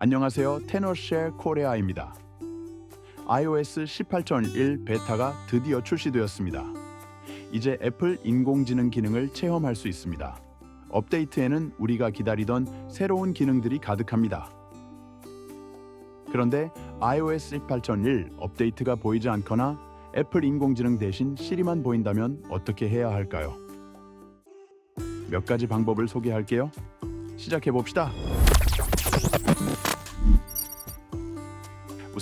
안녕하세요. 테너쉘 코레아입니다. iOS 18.1 베타가 드디어 출시되었습니다. 이제 애플 인공지능 기능을 체험할 수 있습니다. 업데이트에는 우리가 기다리던 새로운 기능들이 가득합니다. 그런데 iOS 18.1 업데이트가 보이지 않거나 애플 인공지능 대신 시리만 보인다면 어떻게 해야 할까요? 몇 가지 방법을 소개할게요. 시작해 봅시다.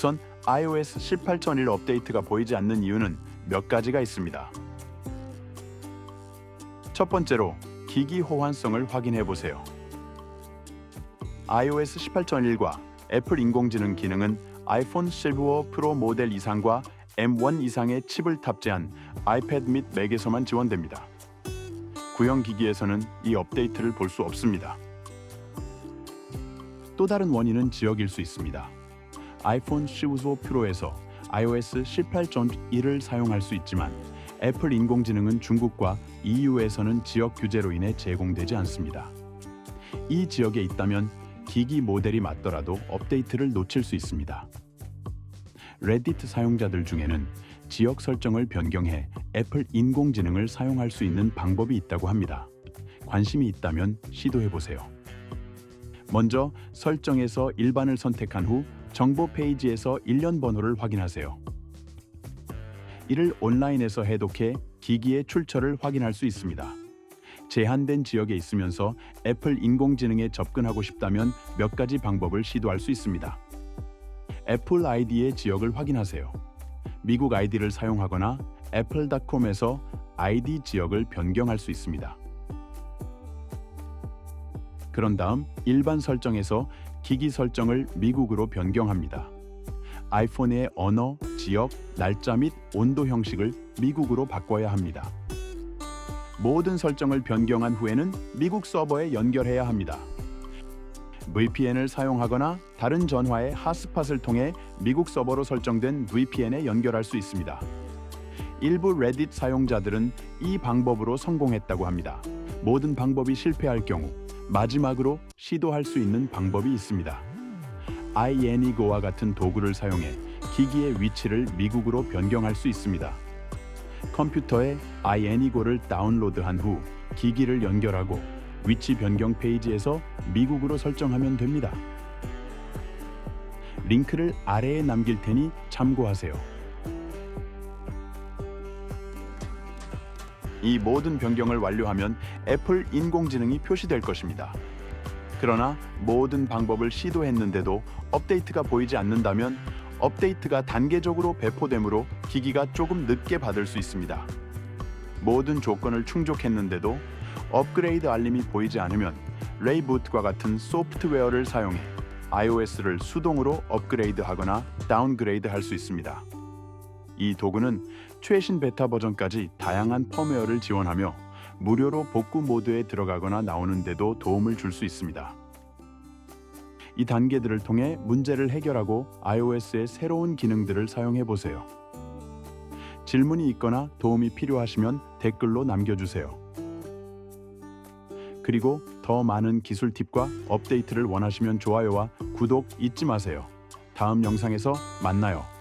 우선 iOS 18.1 업데이트가 보이지 않는 이유는 몇 가지가 있습니다. 첫 번째로 기기 호환성을 확인해 보세요. iOS 18.1과 애플 인공지능 기능은 아이폰 15 프로 모델 이상과 M1 이상의 칩을 탑재한 아이패드 및 맥에서만 지원됩니다. 구형 기기에서는 이 업데이트를 볼 수 없습니다. 또 다른 원인은 지역일 수 있습니다. 아이폰 15 프로에서 iOS 18.1을 사용할 수 있지만 애플 인공지능은 중국과 EU에서는 지역 규제로 인해 제공되지 않습니다. 이 지역에 있다면 기기 모델이 맞더라도 업데이트를 놓칠 수 있습니다. 레디트 사용자들 중에는 지역 설정을 변경해 애플 인공지능을 사용할 수 있는 방법이 있다고 합니다. 관심이 있다면 시도해 보세요. 먼저 설정에서 일반을 선택한 후 정보 페이지에서 일련 번호를 확인하세요. 이를 온라인에서 해독해 기기의 출처를 확인할 수 있습니다. 제한된 지역에 있으면서 애플 인공지능에 접근하고 싶다면 몇 가지 방법을 시도할 수 있습니다. 애플 아이디의 지역을 확인하세요. 미국 아이디를 사용하거나 애플닷컴에서 아이디 지역을 변경할 수 있습니다. 그런 다음 일반 설정에서 기기 설정을 미국으로 변경합니다. 아이폰의 언어, 지역, 날짜 및 온도 형식을 미국으로 바꿔야 합니다. 모든 설정을 변경한 후에는 미국 서버에 연결해야 합니다. VPN을 사용하거나 다른 전화의 핫스팟을 통해 미국 서버로 설정된 VPN에 연결할 수 있습니다. 일부 레딧 사용자들은 이 방법으로 성공했다고 합니다. 모든 방법이 실패할 경우 마지막으로 시도할 수 있는 방법이 있습니다. iAnygo와 같은 도구를 사용해 기기의 위치를 미국으로 변경할 수 있습니다. 컴퓨터에 iAnygo를 다운로드한 후 기기를 연결하고 위치 변경 페이지에서 미국으로 설정하면 됩니다. 링크를 아래에 남길 테니 참고하세요. 이 모든 변경을 완료하면 애플 인공지능이 표시될 것입니다. 그러나 모든 방법을 시도했는데도 업데이트가 보이지 않는다면 업데이트가 단계적으로 배포되므로 기기가 조금 늦게 받을 수 있습니다. 모든 조건을 충족했는데도 업그레이드 알림이 보이지 않으면 레이부트과 같은 소프트웨어를 사용해 iOS를 수동으로 업그레이드하거나 다운그레이드 할 수 있습니다. 이 도구는 최신 베타 버전까지 다양한 펌웨어를 지원하며 무료로 복구 모드에 들어가거나 나오는데도 도움을 줄 수 있습니다. 이 단계들을 통해 문제를 해결하고 iOS의 새로운 기능들을 사용해 보세요. 질문이 있거나 도움이 필요하시면 댓글로 남겨주세요. 그리고 더 많은 기술 팁과 업데이트를 원하시면 좋아요와 구독 잊지 마세요. 다음 영상에서 만나요.